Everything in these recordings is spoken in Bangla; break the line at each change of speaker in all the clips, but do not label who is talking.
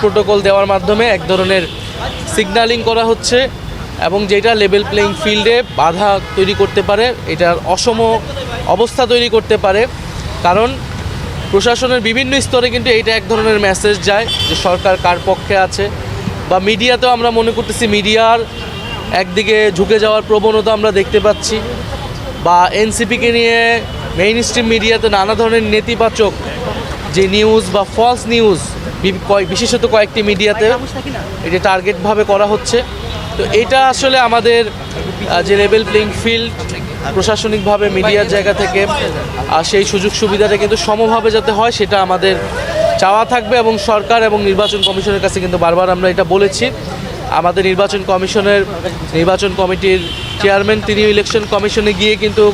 প্রোটোকল দেওয়ার মাধ্যমে এক ধরনের সিগন্যালিং করা হচ্ছে এবং যেটা লেভেল প্লেইং ফিল্ডে বাধা তৈরি করতে পারে, এটার অসম অবস্থা তৈরি করতে পারে। কারণ প্রশাসনের বিভিন্ন স্তরে কিন্তু এইটা এক ধরনের মেসেজ যায় যে সরকার কার পক্ষে আছে। বা মিডিয়াতেও আমরা মনে করতেছি মিডিয়ার একদিকে ঝুঁকে যাওয়ার প্রবণতা আমরা দেখতে পাচ্ছি। বা এনসিপিকে নিয়ে মেইন স্ট্রিম মিডিয়াতে নানা ধরনের নেতিবাচক যে নিউজ বা ফলস নিউজ বিশেষত কয়েকটি মিডিয়াতে এটা টার্গেটভাবে করা হচ্ছে। তো এটা আসলে আমাদের যে লেভেল প্লেইং ফিল্ড প্রশাসনিকভাবে মিডিয়ার জায়গা থেকে আহ, সেই সুযোগ সুবিধাটা কিন্তু সমভাবে যাতে হয় সেটা আমাদের চাওয়া থাকবে এবং সরকার এবং নির্বাচন কমিশনের কাছে কিন্তু বারবার আমরা এটা বলেছি। আমাদের নির্বাচন কমিশনের নির্বাচন কমিটির চেয়ারম্যান তিনি ইলেকশন কমিশনে গিয়ে কিন্তু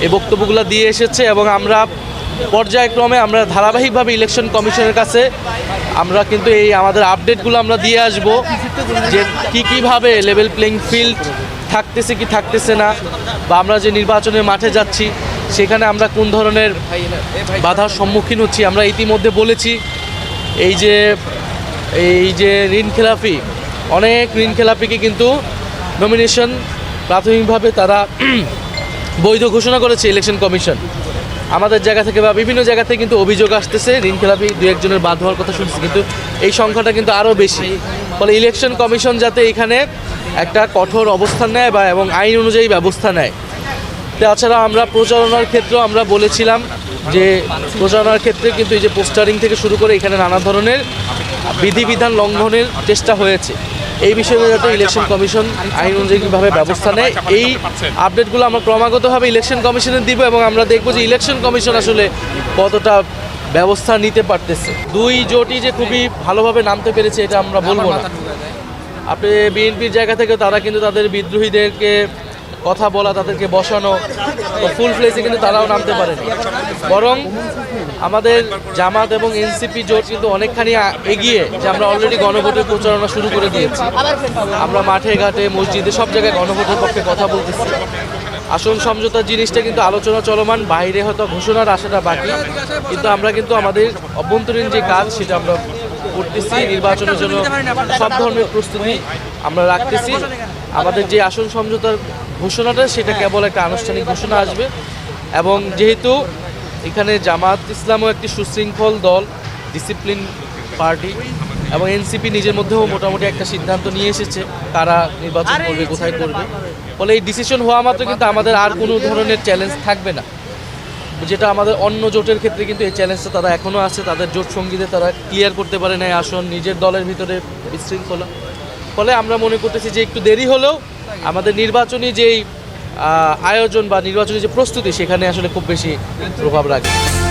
এই বক্তব্যগুলো দিয়ে এসেছে এবং আমরা পর্যায়ক্রমে আমরা ধারাবাহিকভাবে ইলেকশন কমিশনের কাছে আমরা কিন্তু এই আমাদের আপডেটগুলো আমরা দিয়ে আসব যে কী কীভাবে লেভেল প্লেইং ফিল্ড থাকতেছে কি থাকতেছে না, বা আমরা যে নির্বাচনের মাঠে যাচ্ছি, সেখানে আমরা কোন ধরনের বাধার সম্মুখীন হচ্ছি, আমরা ইতিমধ্যে বলেছি, এই যে এই যে ঋণ খেলাপি, অনেক ঋণ খেলাপিকে কিন্তু নমিনেশন প্রাথমিকভাবে তারা বৈধ ঘোষণা করেছে ইলেকশন কমিশন আমাদের জায়গা থেকে বা বিভিন্ন জায়গা থেকে কিন্তু অভিযোগ আসতেছে। ঋণ খেলাপি দু একজনের বাদ হওয়ার কথা শুনছি, কিন্তু এই সংখ্যাটা কিন্তু আরও বেশি। ফলে ইলেকশন কমিশন যাতে এখানে একটা কঠোর অবস্থান নেয় বা এবং আইন অনুযায়ী ব্যবস্থা নেয়। তাছাড়া আমরা প্রচারণার ক্ষেত্রেও আমরা বলেছিলাম যে প্রচারণার ক্ষেত্রে কিন্তু এই যে পোস্টারিং থেকে শুরু করে এখানে নানা ধরনের বিধিবিধান লঙ্ঘনের চেষ্টা হয়েছে। এই বিষয়ে যাতে ইলেকশন কমিশন আইন অনুযায়ীভাবে ব্যবস্থা নেয়, এই আপডেটগুলো আমরা ক্রমাগতভাবে ইলেকশন কমিশনে দিব এবং আমরা দেখব যে ইলেকশন কমিশন আসলে কতটা ব্যবস্থা নিতে পারতেছে। দুই জোটই যে খুবই ভালোভাবে নামতে পেরেছে, এটা আমরা বলব না। আপনি বিএনপির জায়গা থেকে তারা কিন্তু তাদের বিদ্রোহীদেরকে কথা বলা, তাদেরকে বসানো ফুল ফ্লেজে কিন্তু তারাও নামতে পারেনি। বরং আমাদের জামাত এবং এনসিপি জোট কিন্তু অনেকখানি এগিয়ে যে আমরা অলরেডি গণভোটের প্রচারণা শুরু করে দিয়েছি। আমরা মাঠে, ঘাটে, মসজিদে সব জায়গায় গণভোটের পক্ষে কথা বলতেছি। আসন সমঝোতার জিনিসটা কিন্তু আলোচনা চলমান, বাইরে হয়তো ঘোষণার আশাটা বাকি, কিন্তু আমরা কিন্তু আমাদের অভ্যন্তরীণ যে কাজ সেটা আমরা করতেছি, নির্বাচনের জন্য সব ধরনের প্রস্তুতি আমরা রাখতেছি। আমাদের যে আসন সমঝোতার ঘোষণাটা সেটা কেবল একটা আনুষ্ঠানিক ঘোষণা আসবে। এবং যেহেতু এখানে জামাত ইসলামও একটি সুশৃঙ্খল দল ডিসিপ্লিন পার্টি এবং এনসিপি নিজের মধ্যেও মোটামুটি একটা সিদ্ধান্ত নিয়ে এসেছে কারা নির্বাচন করবে কোথায় করবে। ফলে এই ডিসিশন হওয়া মাত্র কিন্তু আমাদের আর কোনো ধরনের চ্যালেঞ্জ থাকবে না। যেটা আমাদের অন্য জোটের ক্ষেত্রে কিন্তু এই চ্যালেঞ্জটা তারা এখনও আছে তাদের জোট সঙ্গীতে তারা ক্লিয়ার করতে পারে না আসন নিজের দলের ভিতরে বিশৃঙ্খলা। ফলে আমরা মনে করতেছি যে একটু দেরি হলেও আমাদের নির্বাচনী যেই আয়োজন বা নির্বাচনী যে প্রস্তুতি সেখানে আসলে খুব বেশি প্রভাব রাখবে